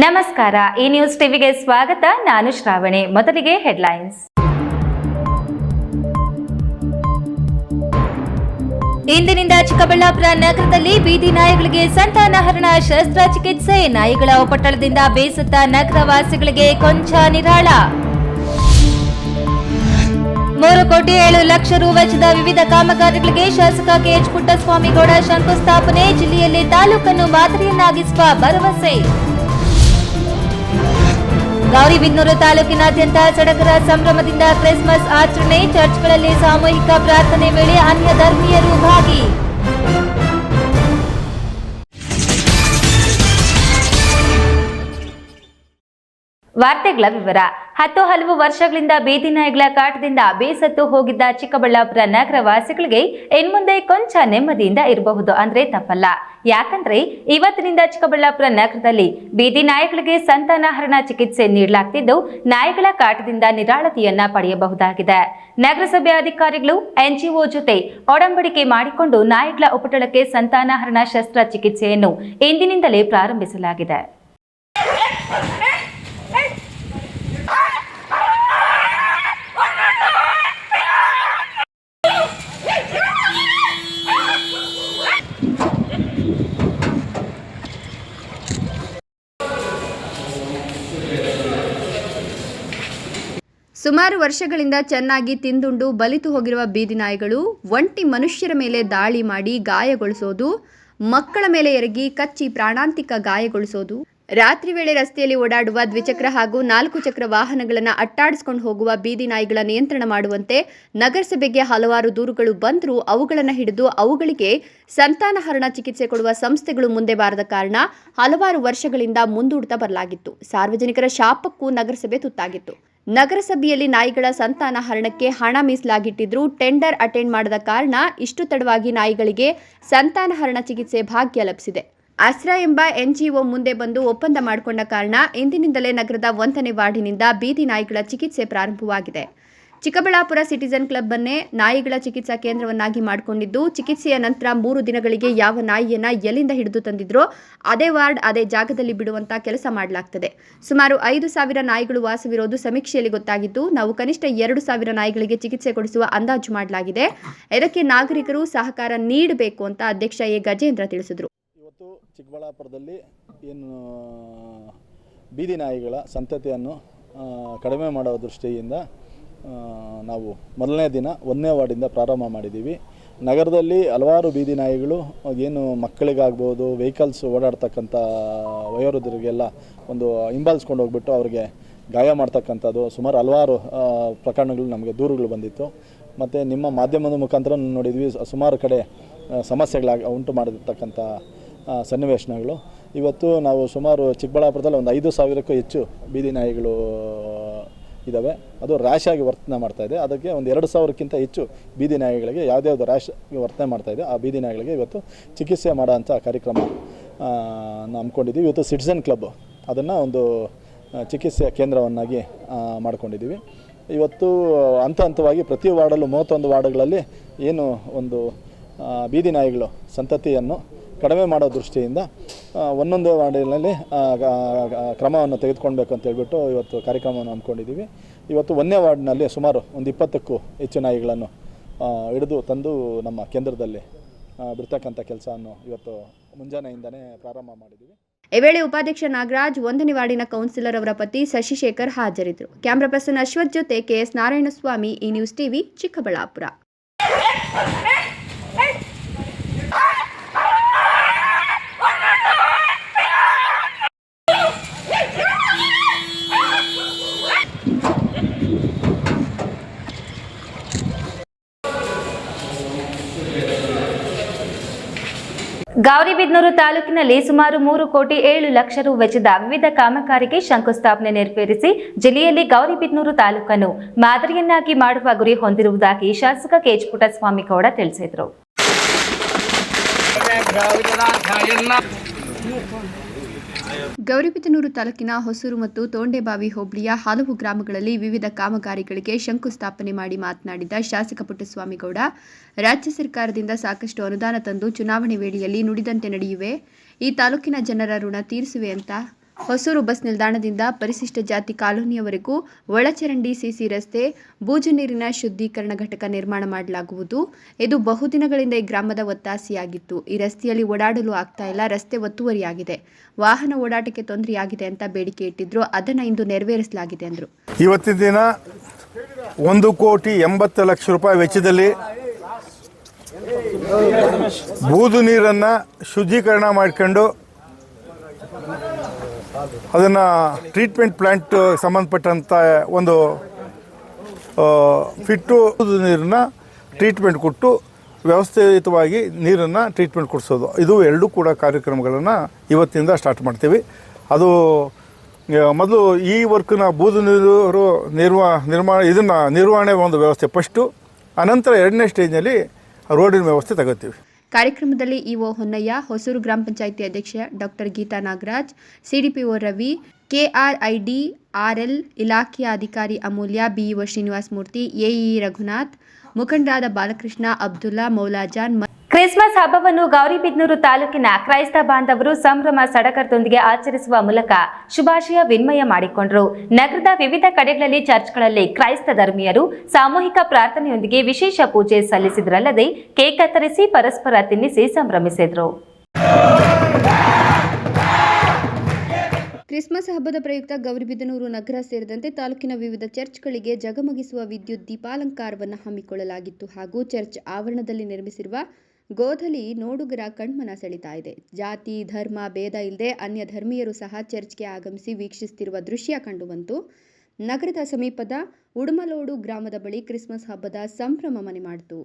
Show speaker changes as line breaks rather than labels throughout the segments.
ನಮಸ್ಕಾರ ಈ ನ್ಯೂಸ್ ಟಿವಿಗೆ ಸ್ವಾಗತ ನಾನು ಶ್ರಾವಣಿ ಮೊದಲಿಗೆ ಹೆಡ್ಲೈನ್ಸ್ ಇಂದಿನಿಂದ ಚಿಕ್ಕಬಳ್ಳಾಪುರ ನಗರದಲ್ಲಿ ಬೀದಿ ನಾಯಿಗಳಿಗೆ ಸಂತಾನಹರಣ ಶಸ್ತ್ರ ಚಿಕಿತ್ಸೆ ನಾಯಿಗಳ ಉಪಟಳದಿಂದ ಬೇಸತ್ತ ನಗರವಾಸಿಗಳಿಗೆ ಕೊಂಚ ನಿರಾಳ ಮೂರು ಕೋಟಿ ಏಳು ಲಕ್ಷ ರು ವೆಚ್ಚದ ವಿವಿಧ ಕಾಮಗಾರಿಗಳಿಗೆ ಶಾಸಕ ಕೆಎಚ್ ಪುಟ್ಟಸ್ವಾಮಿಗೌಡ ಶಂಕುಸ್ಥಾಪನೆ ಜಿಲ್ಲೆಯಲ್ಲಿ ತಾಲೂಕನ್ನು ಮಾದರಿಯನ್ನಾಗಿಸುವ ಭರವಸೆ ಗೌರಿಬಿನ್ನೂರು ತಾಲೂಕಿನಾದ್ಯಂತ ಸಡಗರ ಸಂಭ್ರಮದಿಂದ ಕ್ರಿಸ್ಮಸ್ ಆಚರಣೆ ಚರ್ಚ್ಗಳಲ್ಲಿ ಸಾಮೂಹಿಕ ಪ್ರಾರ್ಥನೆ ವೇಳೆ ಅನ್ಯ ಧರ್ಮೀಯರು ಭಾಗಿ ವಾರ್ತೆಗಳ ವಿವರ ಹತ್ತು ಹಲವು ವರ್ಷಗಳಿಂದ ಬೀದಿ ನಾಯಿಗಳ ಕಾಟದಿಂದ ಬೇಸತ್ತು ಹೋಗಿದ್ದ ಚಿಕ್ಕಬಳ್ಳಾಪುರ ನಗರ ವಾಸಿಗಳಿಗೆ ಇನ್ಮುಂದೆ ಕೊಂಚ ನೆಮ್ಮದಿಯಿಂದ ಇರಬಹುದು ಅಂದ್ರೆ ತಪ್ಪಲ್ಲ ಯಾಕಂದ್ರೆ ಇವತ್ತಿನಿಂದ ಚಿಕ್ಕಬಳ್ಳಾಪುರ ನಗರದಲ್ಲಿ ಬೀದಿ ನಾಯಿಗಳಿಗೆ ಸಂತಾನಹರಣ ಚಿಕಿತ್ಸೆ ನೀಡಲಾಗ್ತಿದ್ದು ನಾಯಿಗಳ ಕಾಟದಿಂದ ನಿರಾಳತೆಯನ್ನ ಪಡೆಯಬಹುದಾಗಿದೆ ನಗರಸಭೆ ಅಧಿಕಾರಿಗಳು ಎನ್ಜಿಒ ಜೊತೆ ಒಡಂಬಡಿಕೆ ಮಾಡಿಕೊಂಡು ನಾಯಿಗಳ ಉಪಟಳಕ್ಕೆ ಸಂತಾನಹರಣ ಶಸ್ತ್ರ ಚಿಕಿತ್ಸೆಯನ್ನು ಇಂದಿನಿಂದಲೇ ಪ್ರಾರಂಭಿಸಲಾಗಿದೆ ಸುಮಾರು ವರ್ಷಗಳಿಂದ ಚೆನ್ನಾಗಿ ತಿಂದುಂಡು ಬಲಿತು ಹೋಗಿರುವ ಬೀದಿ ನಾಯಿಗಳು ಒಂಟಿ ಮನುಷ್ಯರ ಮೇಲೆ ದಾಳಿ ಮಾಡಿ ಗಾಯಗೊಳಿಸೋದು ಮಕ್ಕಳ ಮೇಲೆ ಎರಗಿ ಕಚ್ಚಿ ಪ್ರಾಣಾಂತಿಕ ಗಾಯಗೊಳಿಸೋದು ರಾತ್ರಿ ವೇಳೆ ರಸ್ತೆಯಲ್ಲಿ ಓಡಾಡುವ ದ್ವಿಚಕ್ರ ಹಾಗೂ ನಾಲ್ಕು ಚಕ್ರ ವಾಹನಗಳನ್ನು ಅಟ್ಟಾಡಿಸಿಕೊಂಡು ಹೋಗುವ ಬೀದಿ ನಾಯಿಗಳ ನಿಯಂತ್ರಣ ಮಾಡುವಂತೆ ನಗರಸಭೆಗೆ ಹಲವಾರು ದೂರುಗಳು ಬಂದರೂ ಅವುಗಳನ್ನು ಹಿಡಿದು ಅವುಗಳಿಗೆ ಸಂತಾನಹರಣ ಚಿಕಿತ್ಸೆ ಕೊಡುವ ಸಂಸ್ಥೆಗಳು ಮುಂದೆ ಬಾರದ ಕಾರಣ ಹಲವಾರು ವರ್ಷಗಳಿಂದ ಮುಂದೂಡ್ತಾ ಬರಲಾಗಿತ್ತು ಸಾರ್ವಜನಿಕರ ಶಾಪಕ್ಕೂ ನಗರಸಭೆ ತುತ್ತಾಗಿತ್ತು ನಗರಸಭೆಯಲ್ಲಿ ನಾಯಿಗಳ ಸಂತಾನ ಹರಣಕ್ಕೆ ಹಣ ಮೀಸಲಾಗಿಟ್ಟಿದ್ರು ಟೆಂಡರ್ ಅಟೆಂಡ್ ಮಾಡದ ಕಾರಣ ಇಷ್ಟು ತಡವಾಗಿ ನಾಯಿಗಳಿಗೆ ಸಂತಾನಹರಣ ಚಿಕಿತ್ಸೆ ಭಾಗ್ಯ ಲಭಿಸಿದೆ ಅಸ್ತ್ರ ಎಂಬ ಎನ್ಜಿಒ ಮುಂದೆ ಬಂದು ಒಪ್ಪಂದ ಮಾಡಿಕೊಂಡ ಕಾರಣ ಇಂದಿನಿಂದಲೇ ನಗರದ ಒಂದನೇ ವಾರ್ಡಿನಿಂದ ಬೀದಿ ನಾಯಿಗಳ ಚಿಕಿತ್ಸೆ ಪ್ರಾರಂಭವಾಗಿದೆ ಚಿಕ್ಕಬಳ್ಳಾಪುರ ಸಿಟಿಜನ್ ಕ್ಲಬ್ನ್ನೇ ನಾಯಿಗಳ ಚಿಕಿತ್ಸಾ ಕೇಂದ್ರವನ್ನಾಗಿ ಮಾಡಿಕೊಂಡಿದ್ದು ಚಿಕಿತ್ಸೆಯ ನಂತರ ಮೂರು ದಿನಗಳಿಗೆ ಯಾವ ನಾಯಿಯನ್ನ ಎಲ್ಲಿಂದ ಹಿಡಿದು ತಂದಿದ್ರೋ ಅದೇ ವಾರ್ಡ್ ಅದೇ ಜಾಗದಲ್ಲಿ ಬಿಡುವಂತ ಕೆಲಸ ಮಾಡಲಾಗ್ತದೆ ಸುಮಾರು ಐದು ಸಾವಿರ ನಾಯಿಗಳು ವಾಸವಿರೋದು ಸಮೀಕ್ಷೆಯಲ್ಲಿ ಗೊತ್ತಾಗಿದ್ದು ನಾವು ಕನಿಷ್ಠ ಎರಡು ಸಾವಿರ ನಾಯಿಗಳಿಗೆ ಚಿಕಿತ್ಸೆ ಕೊಡಿಸುವ ಅಂದಾಜು ಮಾಡಲಾಗಿದೆ ಇದಕ್ಕೆ ನಾಗರಿಕರು ಸಹಕಾರ ನೀಡಬೇಕು ಅಂತ ಅಧ್ಯಕ್ಷ ಎ ಗಜೇಂದ್ರ ತಿಳಿಸಿದರು ಚಿಕ್ಕಬಳ್ಳಾಪುರದಲ್ಲಿ
ಏನು ಬೀದಿ ನಾಯಿಗಳ ಸಂತತಿಯನ್ನು ಕಡಿಮೆ ಮಾಡುವ ದೃಷ್ಟಿಯಿಂದ ನಾವು ಮೊದಲನೇ ದಿನ ಒಂದನೇ ವಾರ್ಡಿಂದ ಪ್ರಾರಂಭ ಮಾಡಿದ್ದೀವಿ ನಗರದಲ್ಲಿ ಹಲವಾರು ಬೀದಿ ನಾಯಿಗಳು ಏನು ಮಕ್ಕಳಿಗಾಗ್ಬೋದು ವೆಹಿಕಲ್ಸ್ ಓಡಾಡ್ತಕ್ಕಂಥ ವಯೋವೃದ್ಧರಿಗೆಲ್ಲ ಒಂದು ಹಿಂಬಾಲಿಸ್ಕೊಂಡು ಹೋಗ್ಬಿಟ್ಟು ಅವರಿಗೆ ಗಾಯ ಮಾಡ್ತಕ್ಕಂಥದ್ದು ಸುಮಾರು ಹಲವಾರು ಪ್ರಕರಣಗಳು ನಮಗೆ ದೂರುಗಳು ಬಂದಿತ್ತು ಮತ್ತು ನಿಮ್ಮ ಮಾಧ್ಯಮದ ಮುಖಾಂತರ ನೋಡಿದ್ವಿ ಸುಮಾರು ಕಡೆ ಸಮಸ್ಯೆಗಳಾಗಿ ಉಂಟು ಮಾಡಿರ್ತಕ್ಕಂಥ ಸನ್ನಿವೇಶನಗಳು ಇವತ್ತು ನಾವು ಸುಮಾರು ಚಿಕ್ಕಬಳ್ಳಾಪುರದಲ್ಲಿ ಒಂದು ಐದು ಸಾವಿರಕ್ಕೂ ಹೆಚ್ಚು ಬೀದಿ ನಾಯಿಗಳು ಇದ್ದಾವೆ ಅದು ರ್ಯಾಶ್ ಆಗಿ ವರ್ತನೆ ಮಾಡ್ತಾ ಇದೆ ಅದಕ್ಕೆ ಒಂದು ಎರಡು ಸಾವಿರಕ್ಕಿಂತ ಹೆಚ್ಚು ಬೀದಿ ನಾಯಿಗಳಿಗೆ ಯಾವುದ್ಯಾವುದು ರ್ಯಾಶ್ ವರ್ತನೆ ಮಾಡ್ತಾ ಇದೆ ಆ ಬೀದಿ ನಾಯಿಗಳಿಗೆ ಇವತ್ತು ಚಿಕಿತ್ಸೆ ಮಾಡೋಂಥ ಕಾರ್ಯಕ್ರಮ ಅಂಬ್ಕೊಂಡಿದ್ದೀವಿ ಇವತ್ತು ಸಿಟಿಸನ್ ಕ್ಲಬ್ ಅದನ್ನು ಒಂದು ಚಿಕಿತ್ಸೆ ಕೇಂದ್ರವನ್ನಾಗಿ ಮಾಡ್ಕೊಂಡಿದ್ದೀವಿ ಇವತ್ತು ಹಂತ ಹಂತವಾಗಿ ಪ್ರತಿ ವಾರ್ಡಲ್ಲೂ ಮೂವತ್ತೊಂದು ವಾರ್ಡ್ಗಳಲ್ಲಿ ಏನು ಒಂದು ಬೀದಿ ನಾಯಿಗಳು ಸಂತತಿಯನ್ನು ಕಡಿಮೆ ಮಾಡೋ ದೃಷ್ಟಿಯಿಂದ ಒಂದೊಂದು ವಾರ್ಡಿನಲ್ಲಿ ಕ್ರಮವನ್ನು ತೆಗೆದುಕೊಳ್ಬೇಕು ಅಂತ ಹೇಳ್ಬಿಟ್ಟು ಇವತ್ತು ಕಾರ್ಯಕ್ರಮವನ್ನು ಹಮ್ಮಿಕೊಂಡಿದ್ದೀವಿ ಇವತ್ತು ಒಂದೇ ವಾರ್ಡ್ನಲ್ಲಿ ಸುಮಾರು ಒಂದು ಇಪ್ಪತ್ತಕ್ಕೂ ಹೆಚ್ಚು ನಾಯಿಗಳನ್ನು ಹಿಡಿದು ತಂದು ನಮ್ಮ ಕೇಂದ್ರದಲ್ಲಿ ಬಿಡ್ತಕ್ಕಂಥ ಕೆಲಸವನ್ನು ಇವತ್ತು ಮುಂಜಾನೆಯಿಂದನೇ ಪ್ರಾರಂಭ ಮಾಡಿದ್ದೀವಿ
ಈ ವೇಳೆ ಉಪಾಧ್ಯಕ್ಷ ನಾಗರಾಜ್ ಒಂದನೇ ವಾರ್ಡಿನ ಕೌನ್ಸಿಲರ್ ಅವರ ಪತಿ ಶಶಿಶೇಖರ್ ಹಾಜರಿದ್ದರು ಕ್ಯಾಮ್ರಾ ಪರ್ಸನ್ ಅಶ್ವಥ್ ಜೊತೆ ಕೆಎಸ್ ನಾರಾಯಣಸ್ವಾಮಿ ಈ ನ್ಯೂಸ್ ಟಿವಿ ಚಿಕ್ಕಬಳ್ಳಾಪುರ ಗೌರಿಬಿದನೂರು ತಾಲೂಕಿನಲ್ಲಿ ಸುಮಾರು ಮೂರು ಕೋಟಿ ಏಳು ಲಕ್ಷ ರು ವೆಚ್ಚದ ವಿವಿಧ ಕಾಮಗಾರಿಗೆ ಶಂಕುಸ್ಥಾಪನೆ ನೆರವೇರಿಸಿ ಜಿಲ್ಲೆಯಲ್ಲಿ ಗೌರಿಬಿದನೂರು ತಾಲೂಕನ್ನು ಮಾದರಿಯನ್ನಾಗಿ ಮಾಡುವ ಗುರಿ ಹೊಂದಿರುವುದಾಗಿ ಶಾಸಕ ಕೆಎಚ್ ಪುಟ್ಟಸ್ವಾಮಿಗೌಡ ತಿಳಿಸಿದರು ಗೌರಿಬಿದನೂರು ತಾಲೂಕಿನ ಹೊಸೂರು ಮತ್ತು ತೋಂಡೆಬಾವಿ ಹೋಬಳಿಯ ಹಲವು ಗ್ರಾಮಗಳಲ್ಲಿ ವಿವಿಧ ಕಾಮಗಾರಿಗಳಿಗೆ ಶಂಕುಸ್ಥಾಪನೆ ಮಾಡಿ ಮಾತನಾಡಿದ ಶಾಸಕ ಪುಟ್ಟಸ್ವಾಮಿಗೌಡ ರಾಜ್ಯ ಸರ್ಕಾರದಿಂದ ಸಾಕಷ್ಟು ಅನುದಾನ ತಂದು ಚುನಾವಣೆ ವೇಳೆಯಲ್ಲಿ ನುಡಿದಂತೆ ನಡೆಯುವೆ ಈ ತಾಲೂಕಿನ ಜನರ ಋಣ ತೀರಿಸುವೆ ಅಂತ ಹೊಸೂರು ಬಸ್ ನಿಲ್ದಾಣದಿಂದ ಪರಿಶಿಷ್ಟ ಜಾತಿ ಕಾಲೋನಿಯವರೆಗೂ ಒಳಚರಂಡಿ ಸಿಸಿ ರಸ್ತೆ ಬೂಜು ನೀರಿನ ಶುದ್ಧೀಕರಣ ಘಟಕ ನಿರ್ಮಾಣ ಮಾಡಲಾಗುವುದು ಇದು ಬಹುದಿನಗಳಿಂದ ಈ ಗ್ರಾಮದ ಒತ್ತಾಸೆಯಾಗಿತ್ತು ಈ ರಸ್ತೆಯಲ್ಲಿ ಓಡಾಡಲು ಆಗ್ತಾ ಇಲ್ಲ ರಸ್ತೆ ಒತ್ತುವರಿಯಾಗಿದೆ ವಾಹನ ಓಡಾಟಕ್ಕೆ ತೊಂದರೆಯಾಗಿದೆ ಅಂತ ಬೇಡಿಕೆ ಇಟ್ಟಿದ್ರು ಅದನ್ನು ಇಂದು ನೆರವೇರಿಸಲಾಗಿದೆ ಎಂದರು
ಇವತ್ತಿನ ದಿನ ಒಂದು ಕೋಟಿ ಎಂಬತ್ತು ಲಕ್ಷ ರೂಪಾಯಿ ವೆಚ್ಚದಲ್ಲಿ ಬೂದು ನೀರನ್ನು ಶುದ್ಧೀಕರಣ ಮಾಡಿಕೊಂಡು ಅದನ್ನು ಟ್ರೀಟ್ಮೆಂಟ್ ಪ್ಲಾಂಟ್ ಸಂಬಂಧಪಟ್ಟಂಥ ಒಂದು ಫಿಟ್ಟು ನೀರನ್ನ ಟ್ರೀಟ್ಮೆಂಟ್ ಕೊಟ್ಟು ವ್ಯವಸ್ಥಿತವಾಗಿ ನೀರನ್ನು ಟ್ರೀಟ್ಮೆಂಟ್ ಕೊಡಿಸೋದು ಇದು ಎರಡೂ ಕೂಡ ಕಾರ್ಯಕ್ರಮಗಳನ್ನು ಇವತ್ತಿನಿಂದ ಸ್ಟಾರ್ಟ್ ಮಾಡ್ತೀವಿ ಅದು ಮೊದಲು ಈ ವರ್ಕ್ನ ಬೂದು ನೀರು ನಿರ್ವ ನಿರ್ಮಾಣ ಇದನ್ನು ನಿರ್ವಹಣೆ ಒಂದು ವ್ಯವಸ್ಥೆ ಫಸ್ಟು ಅನಂತರ ಎರಡನೇ ಸ್ಟೇಜ್ನಲ್ಲಿ ರೋಡಿನ ವ್ಯವಸ್ಥೆ ತಗೋತೀವಿ
ಕಾರ್ಯಕ್ರಮದಲ್ಲಿ ಇಒ ಹೊನ್ನಯ್ಯ ಹೊಸೂರು ಗ್ರಾಮ ಪಂಚಾಯಿತಿ ಅಧ್ಯಕ್ಷ doctor Geetha Nagaraj CDPO Ravi KRID RL ಇಲಾಖೆಯ ಅಧಿಕಾರಿ ಅಮೂಲ್ಯ ಬಿಇಒ ಮೂರ್ತಿ ಎಇ ರಘುನಾಥ್ ಮುಖಂಡರಾದ ಬಾಲಕೃಷ್ಣ ಅಬ್ದುಲ್ಲಾ ಮೌಲಾಜಾನ್ ಕ್ರಿಸ್ಮಸ್ ಹಬ್ಬವನ್ನು ಗೌರಿಬಿದ್ನೂರು ತಾಲೂಕಿನ ಕ್ರೈಸ್ತ ಬಾಂಧವರು ಸಂಭ್ರಮ ಸಡಗರದೊಂದಿಗೆ ಆಚರಿಸುವ ಮೂಲಕ ಶುಭಾಶಯ ವಿನಿಮಯ ಮಾಡಿಕೊಂಡರು ನಗರದ ವಿವಿಧ ಕಡೆಗಳಲ್ಲಿ ಚರ್ಚ್ಗಳಲ್ಲಿ ಕ್ರೈಸ್ತ ಧರ್ಮೀಯರು ಸಾಮೂಹಿಕ ಪ್ರಾರ್ಥನೆಯೊಂದಿಗೆ ವಿಶೇಷ ಪೂಜೆ ಸಲ್ಲಿಸಿದರಲ್ಲದೆ ಕೇಕ್ ಕತ್ತರಿಸಿ ಪರಸ್ಪರ ತಿನ್ನಿಸಿ ಸಂಭ್ರಮಿಸಿದರು ಕ್ರಿಸ್ಮಸ್ ಹಬ್ಬದ ಪ್ರಯುಕ್ತ ಗೌರಿಬಿದನೂರು ನಗರ ಸೇರಿದಂತೆ ತಾಲೂಕಿನ ವಿವಿಧ ಚರ್ಚ್ಗಳಿಗೆ ಜಗಮಗಿಸುವ ವಿದ್ಯುತ್ ದೀಪಾಲಂಕಾರವನ್ನು ಹಮ್ಮಿಕೊಳ್ಳಲಾಗಿತ್ತು ಹಾಗೂ ಚರ್ಚ್ ಆವರಣದಲ್ಲಿ ನಿರ್ಮಿಸಿರುವ ಗೋಧಲಿ ನೋಡುಗರ ಕಣ್ಮನ ಸೆಳಿತಾ ಇದೆ ಜಾತಿ ಧರ್ಮ ಭೇದ ಇಲ್ಲದೆ ಅನ್ಯ ಧರ್ಮೀಯರು ಸಹ ಚರ್ಚ್ಗೆ ಆಗಮಿಸಿ ವೀಕ್ಷಿಸುತ್ತಿರುವ ದೃಶ್ಯ ಕಂಡುಬಂತು ನಗರದ ಸಮೀಪದ ಉಡುಮಲೋಡು ಗ್ರಾಮದ ಬಳಿ ಕ್ರಿಸ್ಮಸ್ ಹಬ್ಬದ ಸಂಭ್ರಮ ಮನೆ ಮಾಡಿತು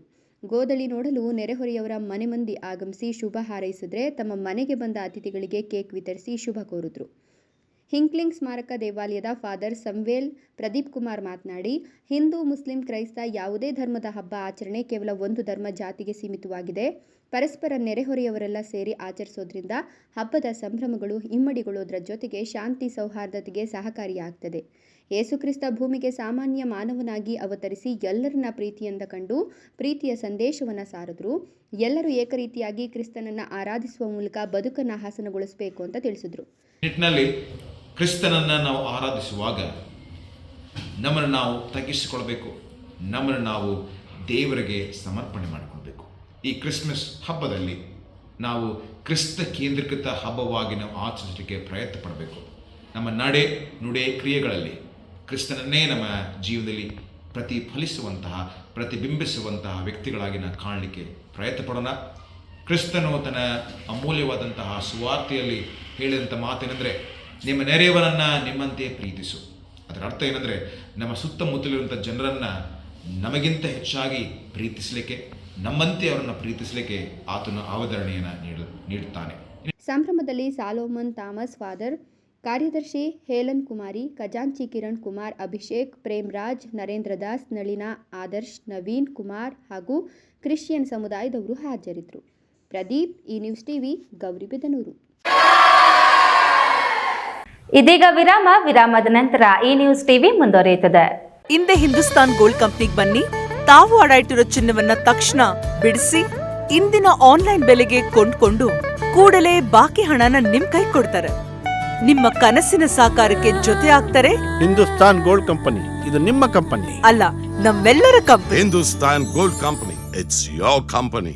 ಗೋಧಳಿ ನೋಡಲು ನೆರೆಹೊರೆಯವರ ಮನೆ ಮಂದಿ ಆಗಮಿಸಿ ಶುಭ ಹಾರೈಸಿದ್ರೆ ತಮ್ಮ ಮನೆಗೆ ಬಂದ ಅತಿಥಿಗಳಿಗೆ ಕೇಕ್ ವಿತರಿಸಿ ಶುಭ ಕೋರಿದ್ರು ಹಿಂಕ್ಲಿಂಗ್ ಸ್ಮಾರಕ ದೇವಾಲಯದ ಫಾದರ್ ಸಂವೇಲ್ ಪ್ರದೀಪ್ ಕುಮಾರ್ ಮಾತನಾಡಿ ಹಿಂದೂ ಮುಸ್ಲಿಂ ಕ್ರೈಸ್ತ ಯಾವುದೇ ಧರ್ಮದ ಹಬ್ಬ ಆಚರಣೆ ಕೇವಲ ಒಂದು ಧರ್ಮ ಜಾತಿಗೆ ಸೀಮಿತವಾಗಿದೆ ಪರಸ್ಪರ ನೆರೆಹೊರೆಯವರೆಲ್ಲ ಸೇರಿ ಆಚರಿಸೋದ್ರಿಂದ ಹಬ್ಬದ ಸಂಭ್ರಮಗಳು ಇಮ್ಮಡಿಗೊಳ್ಳೋದ್ರ ಜೊತೆಗೆ ಶಾಂತಿ ಸೌಹಾರ್ದತೆಗೆ ಸಹಕಾರಿಯಾಗ್ತದೆ ಯೇಸುಕ್ರಿಸ್ತ ಭೂಮಿಗೆ ಸಾಮಾನ್ಯ ಮಾನವನಾಗಿ ಅವತರಿಸಿ ಎಲ್ಲರನ್ನ ಪ್ರೀತಿಯಿಂದ ಕಂಡು ಪ್ರೀತಿಯ ಸಂದೇಶವನ್ನು ಸಾರಿದ್ರು ಎಲ್ಲರೂ ಏಕರೀತಿಯಾಗಿ ಕ್ರಿಸ್ತನನ್ನು ಆರಾಧಿಸುವ ಮೂಲಕ ಬದುಕನ್ನು ಹಾಸನಗೊಳಿಸಬೇಕು ಅಂತ ತಿಳಿಸಿದ್ರು
ಕ್ರಿಸ್ತನನ್ನು ನಾವು ಆರಾಧಿಸುವಾಗ ನಮ್ಮನ್ನು ನಾವು ತಗ್ಗಿಸಿಕೊಳ್ಬೇಕು ನಮ್ಮನ್ನು ನಾವು ದೇವರಿಗೆ ಸಮರ್ಪಣೆ ಮಾಡಿಕೊಳ್ಬೇಕು ಈ ಕ್ರಿಸ್ಮಸ್ ಹಬ್ಬದಲ್ಲಿ ನಾವು ಕ್ರಿಸ್ತ ಕೇಂದ್ರೀಕೃತ ಹಬ್ಬವಾಗಿ ನಾವು ಆಚರಿಸಲಿಕ್ಕೆ ಪ್ರಯತ್ನ ಪಡಬೇಕು ನಮ್ಮ ನಡೆ ನುಡೆ ಕ್ರಿಯೆಗಳಲ್ಲಿ ಕ್ರಿಸ್ತನನ್ನೇ ನಮ್ಮ ಜೀವನದಲ್ಲಿ ಪ್ರತಿಫಲಿಸುವಂತಹ ಪ್ರತಿಬಿಂಬಿಸುವಂತಹ ವ್ಯಕ್ತಿಗಳಾಗಿ ನಾವು ಕಾಣಲಿಕ್ಕೆ ಪ್ರಯತ್ನ ಪಡೋಣ ಕ್ರಿಸ್ತನು ತನ್ನ ಅಮೂಲ್ಯವಾದಂತಹ ಸುವಾರ್ತೆಯಲ್ಲಿ ಹೇಳಿದಂಥ ಮಾತೇನೆಂದರೆ ನಿಮ್ಮ ನೆರೆಯವರನ್ನು ನಿಮ್ಮಂತೆ ಪ್ರೀತಿಸು ಅದರ ಅರ್ಥ ಏನಂದರೆ ನಮ್ಮ ಸುತ್ತಮುತ್ತಲಿರುವಂಥ ಜನರನ್ನು ನಮಗಿಂತ ಹೆಚ್ಚಾಗಿ ಪ್ರೀತಿಸಲಿಕ್ಕೆ ನಮ್ಮಂತೆ ಅವರನ್ನು ಪ್ರೀತಿಸಲಿಕ್ಕೆ ಆತನು ಅವಧರಣೆಯನ್ನು ನೀಡ ನೀಡುತ್ತಾನೆ
ಸಂಭ್ರಮದಲ್ಲಿ ಸಾಲೋಮನ್ ಥಾಮಸ್ ಫಾದರ್ ಕಾರ್ಯದರ್ಶಿ ಹೇಲನ್ ಕುಮಾರಿ ಖಜಾಂಚಿ ಕಿರಣ್ ಕುಮಾರ್ ಅಭಿಷೇಕ್ ಪ್ರೇಮ್ ರಾಜ್ ನರೇಂದ್ರ ದಾಸ್ ನಳಿನಾ ಆದರ್ಶ್ ನವೀನ್ ಕುಮಾರ್ ಹಾಗೂ ಕ್ರಿಶ್ಚಿಯನ್ ಸಮುದಾಯದವರು ಹಾಜರಿದ್ದರು ಪ್ರದೀಪ್ ಈ ನ್ಯೂಸ್ ಟಿವಿ ಗೌರಿಬಿದನೂರು ಇದೀಗ ವಿರಾಮ ವಿರಾಮದ ನಂತರ ಈ ನ್ಯೂಸ್ ಟಿವಿ ಮುಂದುವರಿಯುತ್ತದೆ ಹಿಂದೆ ಹಿಂದೂಸ್ತಾನ್ ಗೋಲ್ಡ್ ಕಂಪ್ನಿಗೆ ಬನ್ನಿ ತಾವು ಇಟ್ಟಿರೋ ಚಿನ್ನವನ್ನ ತಕ್ಷಣ ಬಿಡಿಸಿ ಇಂದಿನ ಆನ್ಲೈನ್ ಬೆಲೆಗೆ ಕೊಂಡ್ಕೊಂಡು ಕೂಡಲೇ ಬಾಕಿ ಹಣನ ನಿಮ್ ಕೈ ಕೊಡ್ತಾರೆ ನಿಮ್ಮ ಕನಸಿನ ಸಾಕಾರಕ್ಕೆ ಜೊತೆ ಆಗ್ತಾರೆ
ಹಿಂದೂಸ್ತಾನ್ ಗೋಲ್ಡ್ ಕಂಪನಿ ಇದು ನಿಮ್ಮ ಕಂಪನಿ
ಅಲ್ಲ ನಮ್ಮೆಲ್ಲರ company
Hindustan gold company it's your company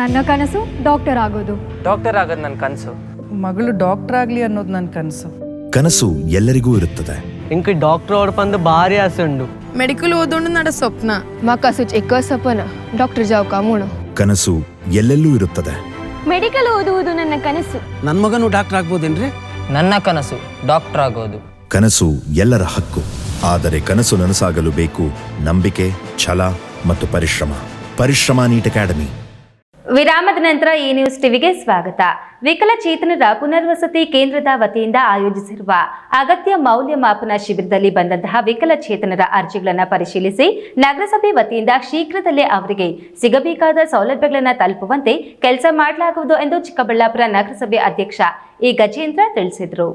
ನನ್ನ ಕನಸು ಡಾಕ್ಟರ್ ಆಗೋದು
ಡಾಕ್ಟರ್ ಆಗೋದು ನನ್ನ ಕನಸು
ಮಗಳು ಡಾಕ್ಟರ್ ಆಗಲಿ ಅನ್ನೋದು ನನ್ನ ಕನಸು
ಕನಸು ಎಲ್ಲರಿಗೂ ಇರುತ್ತದೆ
ఇంక డాక్టర్ ఓడిపందు భారీ ಆಸೆ ಉಂಡು
ಮೆಡಿಕಲ್ నడ ನಡ ಸ್ವಪ್ನ
అసలు ಚಿಕ್ಕ ಸಪನ ಡಾಕ್ಟರ್ ಜಾವ್ ಕಾಮೋಣ
ಕನಸು ಎಲ್ಲೆಲ್ಲೂ ಇರುತ್ತದೆ
ಮೆಡಿಕಲ್ ಓದುವುದು ನನ್ನ ಕನಸು
ನನ್ನ ಮಗನು ಡಾಕ್ಟರ್ ಆಗ್ಬೋದೇನ್ರಿ
ನನ್ನ ಕನಸು ಡಾಕ್ಟರ್ ಆಗೋದು
ಕನಸು ಎಲ್ಲರ ಹಕ್ಕು ಆದರೆ ಕನಸು ನನಸಾಗಲು ಬೇಕು ನಂಬಿಕೆ ಛಲ ಮತ್ತು ಪರಿಶ್ರಮ ಪರಿಶ್ರಮ ನೀಟ್ ಅಕಾಡೆಮಿ
ವಿರಾಮದ ನಂತರ ಈ ನ್ಯೂಸ್ ಟಿವಿಗೆ ಸ್ವಾಗತ ವಿಕಲಚೇತನರ ಪುನರ್ವಸತಿ ಕೇಂದ್ರದ ವತಿಯಿಂದ ಆಯೋಜಿಸಿರುವ ಅಗತ್ಯ ಮೌಲ್ಯಮಾಪನ ಶಿಬಿರದಲ್ಲಿ ಬಂದಂತಹ ವಿಕಲಚೇತನರ ಅರ್ಜಿಗಳನ್ನು ಪರಿಶೀಲಿಸಿ ನಗರಸಭೆ ವತಿಯಿಂದ ಶೀಘ್ರದಲ್ಲೇ ಅವರಿಗೆ ಸಿಗಬೇಕಾದ ಸೌಲಭ್ಯಗಳನ್ನು ತಲುಪುವಂತೆ ಕೆಲಸ ಮಾಡಲಾಗುವುದು ಎಂದು ಚಿಕ್ಕಬಳ್ಳಾಪುರ ನಗರಸಭೆ ಅಧ್ಯಕ್ಷ ಇ ಗಜೇಂದ್ರ ತಿಳಿಸಿದರು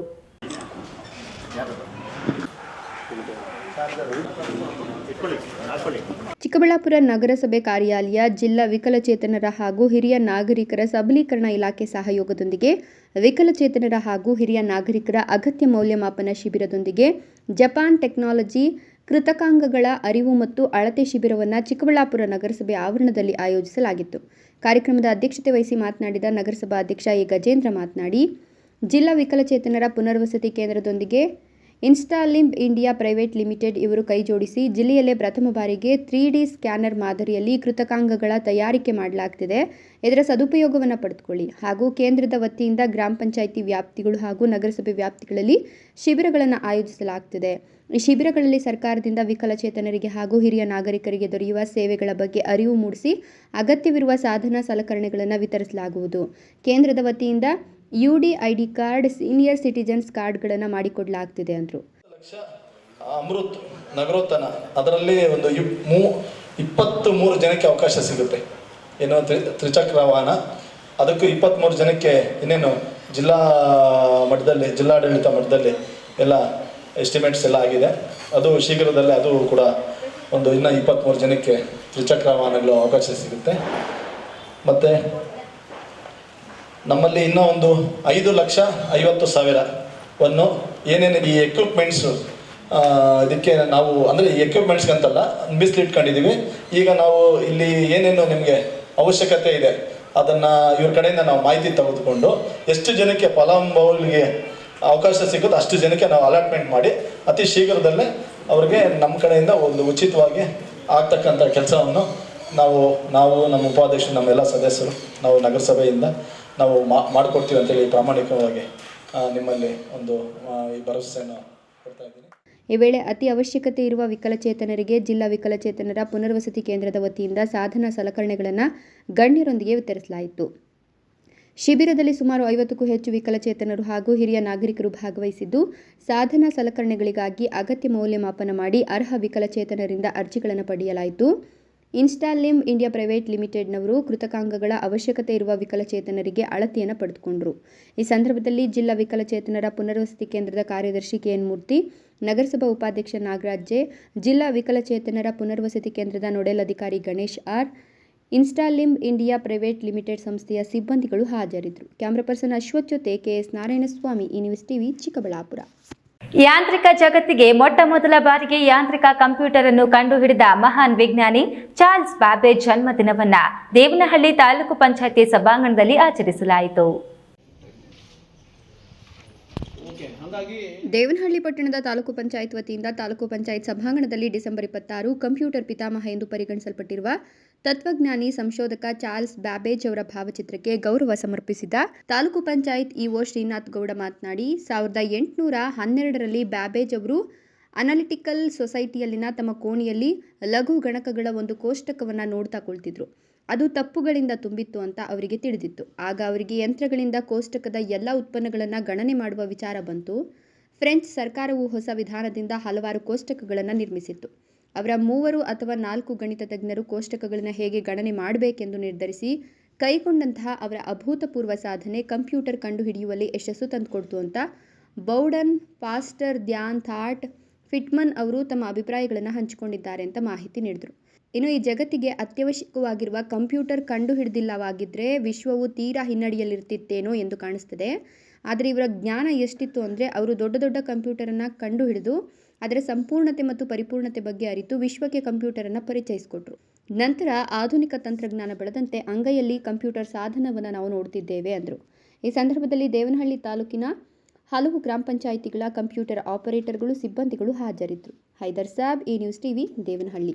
ಚಿಕ್ಕಬಳ್ಳಾಪುರ ನಗರಸಭೆ ಕಾರ್ಯಾಲಯ ಜಿಲ್ಲಾ ವಿಕಲಚೇತನರ ಹಾಗೂ ಹಿರಿಯ ನಾಗರಿಕರ ಸಬಲೀಕರಣ ಇಲಾಖೆ ಸಹಯೋಗದೊಂದಿಗೆ ವಿಕಲಚೇತನರ ಹಾಗೂ ಹಿರಿಯ ನಾಗರಿಕರ ಅಗತ್ಯ ಮೌಲ್ಯಮಾಪನ ಶಿಬಿರದೊಂದಿಗೆ ಜಪಾನ್ ಟೆಕ್ನಾಲಜಿ ಕೃತಕಾಂಗಗಳ ಅರಿವು ಮತ್ತು ಅಳತೆ ಶಿಬಿರವನ್ನು ಚಿಕ್ಕಬಳ್ಳಾಪುರ ನಗರಸಭೆ ಆವರಣದಲ್ಲಿ ಆಯೋಜಿಸಲಾಗಿತ್ತು ಕಾರ್ಯಕ್ರಮದ ಅಧ್ಯಕ್ಷತೆ ವಹಿಸಿ ಮಾತನಾಡಿದ ನಗರಸಭಾ ಅಧ್ಯಕ್ಷ ಎ ಗಜೇಂದ್ರ ಮಾತನಾಡಿ ಜಿಲ್ಲಾ ವಿಕಲಚೇತನರ ಪುನರ್ವಸತಿ ಕೇಂದ್ರದೊಂದಿಗೆ ಇನ್ಸ್ಟಾಲಿಂಬ್ ಇಂಡಿಯಾ ಪ್ರೈವೇಟ್ ಲಿಮಿಟೆಡ್ ಇವರು ಕೈಜೋಡಿಸಿ ಜಿಲ್ಲೆಯಲ್ಲೇ ಪ್ರಥಮ ಬಾರಿಗೆ ತ್ರೀ ಡಿ ಸ್ಕ್ಯಾನರ್ ಮಾದರಿಯಲ್ಲಿ ಕೃತಕಾಂಗಗಳ ತಯಾರಿಕೆ ಮಾಡಲಾಗ್ತಿದೆ ಇದರ ಸದುಪಯೋಗವನ್ನು ಪಡೆದುಕೊಳ್ಳಿ ಹಾಗೂ ಕೇಂದ್ರದ ವತಿಯಿಂದ ಗ್ರಾಮ ಪಂಚಾಯಿತಿ ವ್ಯಾಪ್ತಿಗಳು ಹಾಗೂ ನಗರಸಭೆ ವ್ಯಾಪ್ತಿಗಳಲ್ಲಿ ಶಿಬಿರಗಳನ್ನು ಆಯೋಜಿಸಲಾಗ್ತಿದೆ ಈ ಶಿಬಿರಗಳಲ್ಲಿ ಸರ್ಕಾರದಿಂದ ವಿಕಲಚೇತನರಿಗೆ ಹಾಗೂ ಹಿರಿಯ ನಾಗರಿಕರಿಗೆ ದೊರೆಯುವ ಸೇವೆಗಳ ಬಗ್ಗೆ ಅರಿವು ಮೂಡಿಸಿ ಅಗತ್ಯವಿರುವ ಸಾಧನ ಸಲಕರಣೆಗಳನ್ನು ವಿತರಿಸಲಾಗುವುದು ಕೇಂದ್ರದ ವತಿಯಿಂದ U D I D card senior citizens ಕಾರ್ಡ್ಗಳನ್ನು ಮಾಡಿಕೊಡಲಾಗ್ತಿದೆ ಅಂದರು ಲಕ್ಷ
ಅಮೃತ್ ನಗರೋತ್ತನ ಅದರಲ್ಲಿ ಒಂದು ಮೂ ಇಪ್ಪತ್ತು ಮೂರು ಜನಕ್ಕೆ ಅವಕಾಶ ಸಿಗುತ್ತೆ ಏನು ತ್ರಿ ತ್ರಿಚಕ್ರ ವಾಹನ ಅದಕ್ಕೂ ಇಪ್ಪತ್ತ್ಮೂರು ಜನಕ್ಕೆ ಇನ್ನೇನು ಜಿಲ್ಲಾ ಮಟ್ಟದಲ್ಲಿ ಜಿಲ್ಲಾಡಳಿತ ಮಟ್ಟದಲ್ಲಿ ಎಲ್ಲ ಎಸ್ಟಿಮೇಟ್ಸ್ ಎಲ್ಲ ಆಗಿದೆ ಅದು ಶೀಘ್ರದಲ್ಲೇ ಅದು ಕೂಡ ಒಂದು ಇನ್ನು ಇಪ್ಪತ್ತ್ಮೂರು ಜನಕ್ಕೆ ತ್ರಿಚಕ್ರ ವಾಹನಗಳು ಅವಕಾಶ ಸಿಗುತ್ತೆ ಮತ್ತು ನಮ್ಮಲ್ಲಿ ಇನ್ನೂ ಒಂದು ಐದು ಲಕ್ಷ ಐವತ್ತು ಸಾವಿರವನ್ನು ಏನೇನು ಈ ಎಕ್ವಿಪ್ಮೆಂಟ್ಸು ಇದಕ್ಕೆ ನಾವು ಅಂದರೆ ಈ ಎಕ್ವಿಪ್ಮೆಂಟ್ಸ್ಗಂತಲ್ಲ ಇಟ್ಕೊಂಡಿದ್ದೀವಿ ಈಗ ನಾವು ಇಲ್ಲಿ ಏನೇನು ನಿಮಗೆ ಅವಶ್ಯಕತೆ ಇದೆ ಅದನ್ನು ಇವ್ರ ಕಡೆಯಿಂದ ನಾವು ಮಾಹಿತಿ ತೆಗೆದುಕೊಂಡು ಎಷ್ಟು ಜನಕ್ಕೆ ಫಲಾನುಭವಿಗೆ ಅವಕಾಶ ಸಿಗುತ್ತೆ ಅಷ್ಟು ಜನಕ್ಕೆ ನಾವು ಅಲಾಟ್ಮೆಂಟ್ ಮಾಡಿ ಅತಿ ಶೀಘ್ರದಲ್ಲೇ ಅವ್ರಿಗೆ ನಮ್ಮ ಕಡೆಯಿಂದ ಒಂದು ಉಚಿತವಾಗಿ ಆಗ್ತಕ್ಕಂಥ ಕೆಲಸವನ್ನು ನಾವು ನಾವು ನಮ್ಮ ಉಪಾಧ್ಯಕ್ಷರು ನಮ್ಮೆಲ್ಲ ಸದಸ್ಯರು ನಾವು ನಗರಸಭೆಯಿಂದ ನಾವು ಮಾಡಿಕೊಡ್ತೀವಿ ಅಂತೇಳಿ ಪ್ರಾಮಾಣಿಕವಾಗಿ ನಿಮ್ಮಲ್ಲಿ ಒಂದು ಈ ಭರವಸೆಯನ್ನು ಕೊಡ್ತಾ
ಇದ್ದೀನಿ ಈ ವೇಳೆ ಅತಿ ಅವಶ್ಯಕತೆ ಇರುವ ವಿಕಲಚೇತನರಿಗೆ ಜಿಲ್ಲಾ ವಿಕಲಚೇತನರ ಪುನರ್ವಸತಿ ಕೇಂದ್ರದ ವತಿಯಿಂದ ಸಾಧನ ಸಲಕರಣೆಗಳನ್ನು ಗಣ್ಯರೊಂದಿಗೆ ವಿತರಿಸಲಾಯಿತು ಶಿಬಿರದಲ್ಲಿ ಸುಮಾರು ಐವತ್ತಕ್ಕೂ ಹೆಚ್ಚು ವಿಕಲಚೇತನರು ಹಾಗೂ ಹಿರಿಯ ನಾಗರಿಕರು ಭಾಗವಹಿಸಿದ್ದು ಸಾಧನ ಸಲಕರಣೆಗಳಿಗಾಗಿ ಅಗತ್ಯ ಮೌಲ್ಯಮಾಪನ ಮಾಡಿ ಅರ್ಹ ವಿಕಲಚೇತನರಿಂದ ಅರ್ಜಿಗಳನ್ನು ಪಡೆಯಲಾಯಿತು ಇನ್ಸ್ಟಾಲಿಮ್ ಇಂಡಿಯಾ ಪ್ರೈವೇಟ್ ಲಿಮಿಟೆಡ್ನವರು ಕೃತಕಾಂಗಗಳ ಅವಶ್ಯಕತೆ ಇರುವ ವಿಕಲಚೇತನರಿಗೆ ಅಳತೆಯನ್ನು ಪಡೆದುಕೊಂಡರು ಈ ಸಂದರ್ಭದಲ್ಲಿ ಜಿಲ್ಲಾ ವಿಕಲಚೇತನರ ಪುನರ್ವಸತಿ ಕೇಂದ್ರದ ಕಾರ್ಯದರ್ಶಿ ಕೆ ಎನ್ ಮೂರ್ತಿ ನಗರಸಭಾ ಉಪಾಧ್ಯಕ್ಷ ನಾಗರಾಜ್ ಜೆ ಜಿಲ್ಲಾ ವಿಕಲಚೇತನರ ಪುನರ್ವಸತಿ ಕೇಂದ್ರದ ನೋಡೆಲ್ ಅಧಿಕಾರಿ Ganesh R Instalimb India private limited ಸಂಸ್ಥೆಯ ಸಿಬ್ಬಂದಿಗಳು ಹಾಜರಿದ್ದರು ಕ್ಯಾಮ್ರಾ ಪರ್ಸನ್ ಅಶ್ವಥ್ ಜೊತೆ ಕೆಎಸ್ ನಾರಾಯಣಸ್ವಾಮಿ ಈ ನ್ಯೂಸ್ ಟಿವಿ ಚಿಕ್ಕಬಳ್ಳಾಪುರ ಯಾಂತ್ರಿಕ ಜಗತ್ತಿಗೆ ಮೊಟ್ಟ ಮೊದಲ ಬಾರಿಗೆ ಯಾಂತ್ರಿಕ ಕಂಪ್ಯೂಟರ್ ಅನ್ನು ಕಂಡುಹಿಡಿದ ಮಹಾನ್ ವಿಜ್ಞಾನಿ ಚಾರ್ಲ್ಸ್ ಬಾಬೆ ಜನ್ಮದಿನವನ್ನ ದೇವನಹಳ್ಳಿ ತಾಲೂಕು ಪಂಚಾಯತಿ ಸಭಾಂಗಣದಲ್ಲಿ ಆಚರಿಸಲಾಯಿತು ದೇವನಹಳ್ಳಿ ಪಟ್ಟಣದ ತಾಲೂಕು ಪಂಚಾಯತ್ ವತಿಯಿಂದ ತಾಲೂಕು ಪಂಚಾಯತ್ ಸಭಾಂಗಣದಲ್ಲಿ ಡಿಸೆಂಬರ್ ಇಪ್ಪತ್ತಾರು ಕಂಪ್ಯೂಟರ್ ಪಿತಾಮಹ ಎಂದು ಪರಿಗಣಿಸಲ್ಪಟ್ಟಿರುವ ತತ್ವಜ್ಞಾನಿ ಸಂಶೋಧಕ ಚಾರ್ಲ್ಸ್ ಬ್ಯಾಬೇಜ್ ಅವರ ಭಾವಚಿತ್ರಕ್ಕೆ ಗೌರವ ಸಮರ್ಪಿಸಿದ ತಾಲೂಕು ಪಂಚಾಯತ್ ಇಒ ಶ್ರೀನಾಥ್ ಗೌಡ ಮಾತನಾಡಿ ಸಾವಿರದ ಎಂಟುನೂರ ಹನ್ನೆರಡರಲ್ಲಿ ಬ್ಯಾಬೇಜ್ ಅವರು ಅನಾಲಿಟಿಕಲ್ ಸೊಸೈಟಿಯಲ್ಲಿನ ತಮ್ಮ ಕೋಣೆಯಲ್ಲಿ ಲಘು ಗಣಕಗಳ ಒಂದು ಕೋಷ್ಟಕವನ್ನು ನೋಡ್ತಾ ಕೊಳ್ತಿದ್ರು ಅದು ತಪ್ಪುಗಳಿಂದ ತುಂಬಿತ್ತು ಅಂತ ಅವರಿಗೆ ತಿಳಿದಿತ್ತು ಆಗ ಅವರಿಗೆ ಯಂತ್ರಗಳಿಂದ ಕೋಷ್ಟಕದ ಎಲ್ಲ ಉತ್ಪನ್ನಗಳನ್ನು ಗಣನೆ ಮಾಡುವ ವಿಚಾರ ಬಂತು ಫ್ರೆಂಚ್ ಸರ್ಕಾರವು ಹೊಸ ವಿಧಾನದಿಂದ ಹಲವಾರು ಕೋಷ್ಟಕಗಳನ್ನು ನಿರ್ಮಿಸಿತ್ತು ಅವರ ಮೂವರು ಅಥವಾ ನಾಲ್ಕು ಗಣಿತ ತಜ್ಞರು ಕೋಷ್ಟಕಗಳನ್ನು ಹೇಗೆ ಗಣನೆ ಮಾಡಬೇಕೆಂದು ನಿರ್ಧರಿಸಿ ಕೈಗೊಂಡಂತಹ ಅವರ ಅಭೂತಪೂರ್ವ ಸಾಧನೆ ಕಂಪ್ಯೂಟರ್ ಕಂಡುಹಿಡಿಯುವಲ್ಲಿ ಯಶಸ್ಸು ತಂದುಕೊಡ್ತು ಅಂತ ಬೌಡನ್ ಫಾಸ್ಟರ್ ಧ್ಯಾನ್ ಥಾಟ್ ಫಿಟ್ಮನ್ ಅವರು ತಮ್ಮ ಅಭಿಪ್ರಾಯಗಳನ್ನು ಹಂಚಿಕೊಂಡಿದ್ದಾರೆ ಅಂತ ಮಾಹಿತಿ ನೀಡಿದರು ಇನ್ನು ಈ ಜಗತ್ತಿಗೆ ಅತ್ಯವಶ್ಯಕವಾಗಿರುವ ಕಂಪ್ಯೂಟರ್ ಕಂಡು ಹಿಡಿದಿಲ್ಲವಾಗಿದ್ದರೆ ವಿಶ್ವವು ತೀರಾ ಹಿನ್ನಡೆಯಲ್ಲಿರ್ತಿತ್ತೇನೋ ಎಂದು ಕಾಣಿಸ್ತದೆ ಆದರೆ ಇವರ ಜ್ಞಾನ ಎಷ್ಟಿತ್ತು ಅಂದರೆ ಅವರು ದೊಡ್ಡ ದೊಡ್ಡ ಕಂಪ್ಯೂಟರನ್ನು ಕಂಡುಹಿಡಿದು ಅದರ ಸಂಪೂರ್ಣತೆ ಮತ್ತು ಪರಿಪೂರ್ಣತೆ ಬಗ್ಗೆ ಅರಿತು ವಿಶ್ವಕ್ಕೆ ಕಂಪ್ಯೂಟರನ್ನು ಪರಿಚಯಿಸಿಕೊಟ್ರು ನಂತರ ಆಧುನಿಕ ತಂತ್ರಜ್ಞಾನ ಬೆಳೆದಂತೆ ಅಂಗೈಯಲ್ಲಿ ಕಂಪ್ಯೂಟರ್ ಸಾಧನವನ್ನು ನಾವು ನೋಡ್ತಿದ್ದೇವೆ ಅಂದರು ಈ ಸಂದರ್ಭದಲ್ಲಿ ದೇವನಹಳ್ಳಿ ತಾಲೂಕಿನ ಹಲವು ಗ್ರಾಮ ಪಂಚಾಯಿತಿಗಳ ಕಂಪ್ಯೂಟರ್ ಆಪರೇಟರ್ಗಳು ಸಿಬ್ಬಂದಿಗಳು ಹಾಜರಿದ್ದರು ಹೈದರ್ ಸಾಬ್ ಈ ನ್ಯೂಸ್ ಟಿವಿ ದೇವನಹಳ್ಳಿ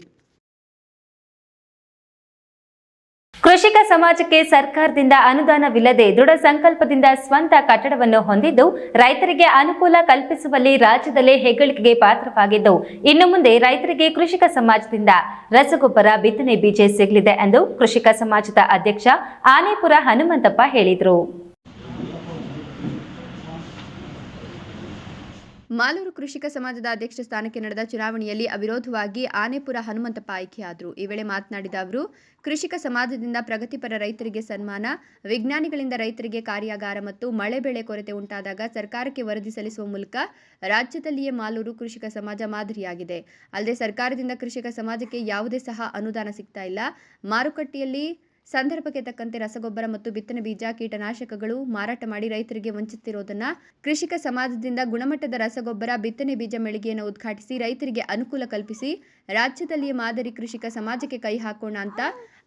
ಕೃಷಿಕ ಸಮಾಜಕ್ಕೆ ಸರ್ಕಾರದಿಂದ ಅನುದಾನವಿಲ್ಲದೆ ದೃಢ ಸಂಕಲ್ಪದಿಂದ ಸ್ವಂತ ಕಟ್ಟಡವನ್ನು ಹೊಂದಿದ್ದು ರೈತರಿಗೆ ಅನುಕೂಲ ಕಲ್ಪಿಸುವಲ್ಲಿ ರಾಜ್ಯದಲ್ಲೇ ಹೆಗ್ಗಳಿಕೆಗೆ ಪಾತ್ರವಾಗಿದ್ದು ಇನ್ನು ಮುಂದೆ ರೈತರಿಗೆ ಕೃಷಿಕ ಸಮಾಜದಿಂದ ರಸಗೊಬ್ಬರ ಬಿತ್ತನೆ ಬೀಜ ಸಿಗಲಿದೆ ಎಂದು ಕೃಷಿಕ ಸಮಾಜದ ಅಧ್ಯಕ್ಷ ಆನೆಪುರ ಹನುಮಂತಪ್ಪ ಹೇಳಿದರು ಮಾಲೂರು ಕೃಷಿಕ ಸಮಾಜದ ಅಧ್ಯಕ್ಷ ಸ್ಥಾನಕ್ಕೆ ನಡೆದ ಚುನಾವಣೆಯಲ್ಲಿ ಅವಿರೋಧವಾಗಿ ಆನೆಪುರ ಹನುಮಂತಪ್ಪ ಆಯ್ಕೆಯಾದರು ಈ ವೇಳೆ ಮಾತನಾಡಿದ ಅವರು ಕೃಷಿಕ ಸಮಾಜದಿಂದ ಪ್ರಗತಿಪರ ರೈತರಿಗೆ ಸನ್ಮಾನ ವಿಜ್ಞಾನಿಗಳಿಂದ ರೈತರಿಗೆ ಕಾರ್ಯಾಗಾರ ಮತ್ತು ಮಳೆ ಬೆಳೆ ಕೊರತೆ ಉಂಟಾದಾಗ ಸರ್ಕಾರಕ್ಕೆ ವರದಿ ಸಲ್ಲಿಸುವ ಮೂಲಕ ರಾಜ್ಯದಲ್ಲಿಯೇ ಮಾಲೂರು ಕೃಷಿಕ ಸಮಾಜ ಮಾದರಿಯಾಗಿದೆ ಅಲ್ಲದೆ ಸರ್ಕಾರದಿಂದ ಕೃಷಿಕ ಸಮಾಜಕ್ಕೆ ಯಾವುದೇ ಸಹ ಅನುದಾನ ಸಿಗ್ತಾ ಇಲ್ಲ ಮಾರುಕಟ್ಟೆಯಲ್ಲಿ ಸಂದರ್ಭಕ್ಕೆ ತಕ್ಕಂತೆ ರಸಗೊಬ್ಬರ ಮತ್ತು ಬಿತ್ತನೆ ಬೀಜ ಕೀಟನಾಶಕಗಳು ಮಾರಾಟ ಮಾಡಿ ರೈತರಿಗೆ ವಂಚಿಸುತ್ತಿರುವುದನ್ನ ಕೃಷಿಕ ಸಮಾಜದಿಂದ ಗುಣಮಟ್ಟದ ರಸಗೊಬ್ಬರ ಬಿತ್ತನೆ ಬೀಜ ಮಳಿಗೆಯನ್ನು ಉದ್ಘಾಟಿಸಿ ರೈತರಿಗೆ ಅನುಕೂಲ ಕಲ್ಪಿಸಿ ರಾಜ್ಯದಲ್ಲಿಯೇ ಮಾದರಿ ಕೃಷಿಕ ಸಮಾಜಕ್ಕೆ ಕೈ ಹಾಕೋಣ ಅಂತ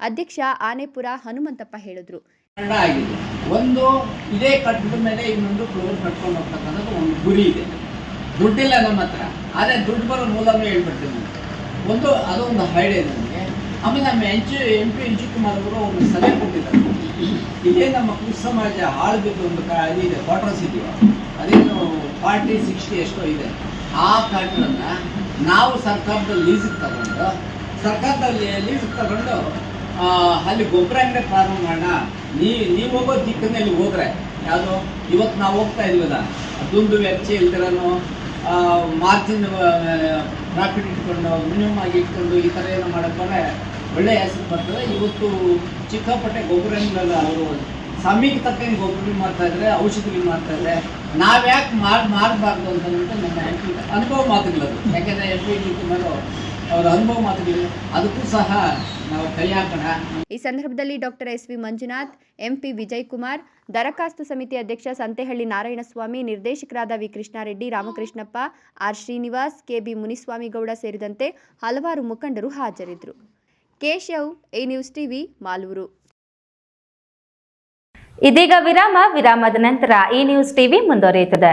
ಅಧ್ಯಕ್ಷ ಆನೆಪುರ ಹನುಮಂತಪ್ಪ ಹೇಳಿದ್ರು
ಒಂದು ಇದೇ ಮೇಲೆ ಕ್ಲೋಸ್ ಕಟ್ಕೊಂಡು ಒಂದು ಇದೆ ಹೇಳ್ಬಿಡ್ತೀನಿ ಒಂದು ಅದೊಂದು ಹೈಡೆ ನಮಗೆ ಆಮೇಲೆ ನಮ್ಮ H M P G Kumar ಅವರು ಒಂದು ಸಲಹೆ ಕೊಟ್ಟಿದ್ದಾರೆ ಇದೇ ನಮ್ಮ ಕೃಷಿ ಸಮಾಜ ಹಾಳಬೇಕು ಒಂದು ಇದೆ ಕ್ವಾರ್ಟರ್ಸ್ ಇದೆಯೋ ಅದೇನು ಫಾರ್ಟಿ ಸಿಕ್ಸ್ಟಿ ಎಷ್ಟೋ ಇದೆ ಆ ಕ್ವಾರ್ಟರನ್ನು ನಾವು ಸರ್ಕಾರದಲ್ಲಿ ಲೀಸಿಗೆ ತಗೊಂಡು ಸರ್ಕಾರದಲ್ಲಿ ಲೀಸ್ ತಗೊಂಡು ಅಲ್ಲಿ ಗೊಬ್ಬರ ಅಂಗಡಿ ಪ್ರಾರಂಭ ಮಾಡೋಣ ನೀ ನೀವು ಹೋಗೋ ದಿಕ್ಕಿನಲ್ಲಿ ಹೋದರೆ ಯಾವುದು ಇವತ್ತು ನಾವು ಹೋಗ್ತಾ ಇಲ್ವಲ್ಲ ದುಂದು ವೆಚ್ಚ ಇಲ್ದಿರೋನು ಮಾರ್ಜಿನ್ ಪ್ರಾಫಿಟ್ ಇಟ್ಕೊಂಡು ಮಿನಿಮಮ್ ಆಗಿ ಇಟ್ಕೊಂಡು ಈ ಥರ ಏನೋ ಅಂದರೆ ಒಳ್ಳೆ ಹೆಸರು ಬರ್ತದೆ ಇವತ್ತು ಚಿಕ್ಕಪಟ್ಟೆ ಗೊಬ್ಬರಗಳೆಲ್ಲ ಅವರು ಸಮಯಕ್ಕೆ ತಕ್ಕಂಗೆ ಗೊಬ್ಬರ ಮಾಡ್ತಾ ಇದ್ರೆ ಔಷಧಿಗಳು ಮಾಡ್ತಾ ಇದ್ರೆ ನಾವ್ಯಾಕೆ ಮಾಡ್ ಮಾಡಬಾರ್ದು ಅಂತ ನನ್ನ ಅನುಭವ ಮಾತುಗಳದು ಯಾಕೆಂದರೆ ಎಲ್ ಪಿ ಜಿ ಅವರ ಅನುಭವ ಸಹ ನಾವು
ಈ ಸಂದರ್ಭದಲ್ಲಿ doctor S V Manjunath MP Vijay Kumar ದರಖಾಸ್ತು ಸಮಿತಿ ಅಧ್ಯಕ್ಷ ಸಂತೆಹಳ್ಳಿ ನಾರಾಯಣಸ್ವಾಮಿ ನಿರ್ದೇಶಕರಾದ V Krishnareddy Ramakrishnappa R Srinivas KB Muniswamygowda ಸೇರಿದಂತೆ ಹಲವಾರು ಮುಖಂಡರು ಹಾಜರಿದ್ದರು Keshav A news TV Malur ಇದೀಗ ವಿರಾಮ ವಿರಾಮದ ನಂತರ ಈ ನ್ಯೂಸ್ ಟಿವಿ ಮುಂದುವರಿಯುತ್ತದೆ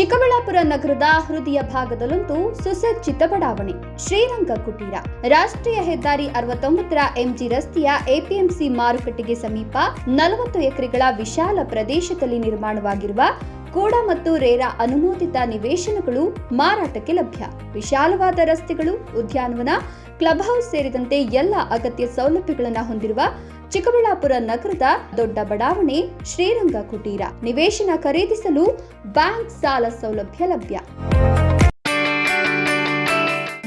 ಚಿಕ್ಕಬಳ್ಳಾಪುರ ನಗರದ ಹೃದಯ ಭಾಗದಲ್ಲಂತೂ ಸುಸಜ್ಜಿತ ಬಡಾವಣೆ ಶ್ರೀರಂಗ ಕುಟೀರ ರಾಷ್ಟ್ರೀಯ ಹೆದ್ದಾರಿ ಅರವತ್ತೊಂಬತ್ತರ ಎಂಜಿ ರಸ್ತೆಯ ಎಪಿಎಂಸಿ ಮಾರುಕಟ್ಟೆಗೆ ಸಮೀಪ ನಲವತ್ತು ಎಕರೆಗಳ ವಿಶಾಲ ಪ್ರದೇಶದಲ್ಲಿ ನಿರ್ಮಾಣವಾಗಿರುವ ಕೂಡ ಮತ್ತು ರೇರಾ ಅನುಮೋದಿತ ನಿವೇಶನಗಳು ಮಾರಾಟಕ್ಕೆ ಲಭ್ಯ ವಿಶಾಲವಾದ ರಸ್ತೆಗಳು ಉದ್ಯಾನವನ ಕ್ಲಬ್ ಹೌಸ್ ಸೇರಿದಂತೆ ಎಲ್ಲ ಅಗತ್ಯ ಸೌಲಭ್ಯಗಳನ್ನು ಹೊಂದಿರುವ ಚಿಕ್ಕಬಳ್ಳಾಪುರ ನಗರದ ದೊಡ್ಡ ಬಡಾವಣೆ ಶ್ರೀರಂಗ ಕುಟೀರ ನಿವೇಶನ ಖರೀದಿಸಲು ಬ್ಯಾಂಕ್ ಸಾಲ ಸೌಲಭ್ಯ ಲಭ್ಯ